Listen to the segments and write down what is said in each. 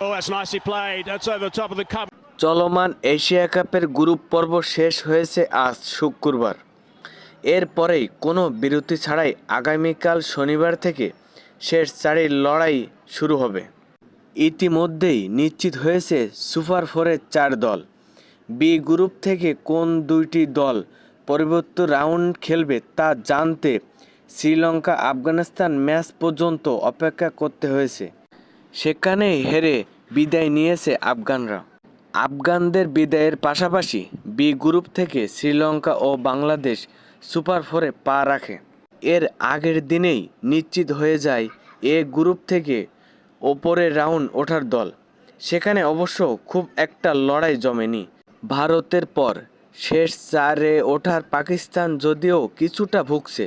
Oh. চলমান Asia কাপের group পর্ব শেষ হয়েছে আজ শুক্রবার। এরপরেই কোনো বিরতি ছাড়াই আগামীকাল শনিবার থেকে শেষ চারের লড়াই শুরু হবে। ইতিমধ্যেই নিশ্চিত হয়েছে সুপার ফোরের চার দল। বি গ্রুপ থেকে কোন দুইটি দল পরবর্তী রাউন্ড খেলবে তা জানতে শ্রীলঙ্কা আফগানিস্তান ম্যাচ পর্যন্ত অপেক্ষা করতে হয়েছে। সেখানেই হেরে বিদায় নিয়েছে আফগানরা। আফগানদের বিদায়ের পাশাপাশি বি গ্রুপ থেকে শ্রীলঙ্কা ও বাংলাদেশ সুপার ফোরে পা রাখে। এর আগের দিনেই নিশ্চিত হয়ে যায় এ গ্রুপ থেকে ওপরের রাউন্ড ওঠার দল। সেখানে অবশ্য খুব একটা লড়াই জমেনি। ভারতের পর শেষ চারে ওঠার পাকিস্তান যদিও কিছুটা ভুগছে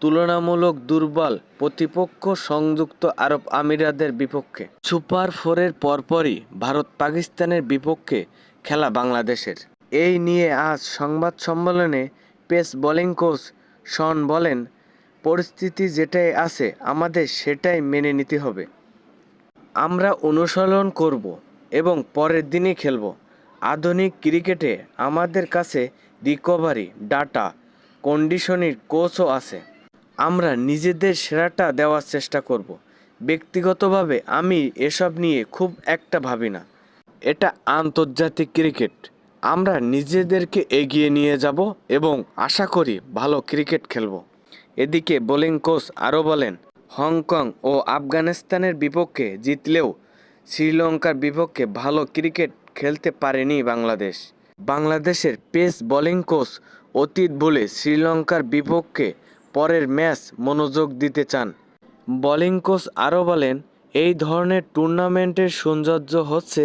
তুলনামূলক দুর্বল প্রতিপক্ষ সংযুক্ত আরব আমিরাতের বিপক্ষে। সুপার ফোরের পরপরই ভারত পাকিস্তানের বিপক্ষে খেলা বাংলাদেশের। এই নিয়ে আজ সংবাদ সম্মেলনে পেস বোলিং কোচ শন বলেন, পরিস্থিতি যেটাই আছে আমাদের সেটাই মেনে নিতে হবে। আমরা অনুসরণ করব এবং পরের দিনই খেলব। আধুনিক ক্রিকেটে আমাদের কাছে রিকভারি ডাটা কন্ডিশনিং কোচও আছে। আমরা নিজেদের সেরাটা দেওয়ার চেষ্টা করব। ব্যক্তিগতভাবে আমি এসব নিয়ে খুব একটা ভাবি না। এটা আন্তর্জাতিক ক্রিকেট। আমরা নিজেদেরকে এগিয়ে নিয়ে যাব এবং আশা করি ভালো ক্রিকেট খেলব। এদিকে বোলিং কোচ আরও বলেন, হংকং ও আফগানিস্তানের বিপক্ষে জিতলেও শ্রীলঙ্কার বিপক্ষে ভালো ক্রিকেট খেলতে পারেনি বাংলাদেশ। বাংলাদেশের পেস বোলিং কোচ অতীত বলে শ্রীলঙ্কার বিপক্ষে পরের ম্যাচ মনোযোগ দিতে চান। বোলিং কোচ আরও বলেন, এই ধরনের টুর্নামেন্টের সৌন্দর্য হচ্ছে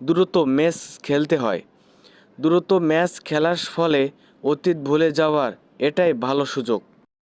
দ্রুত ম্যাচ খেলতে হয়। দ্রুত ম্যাচ খেলার ফলে অতীত ভুলে যাওয়ার এটাই ভালো সুযোগ।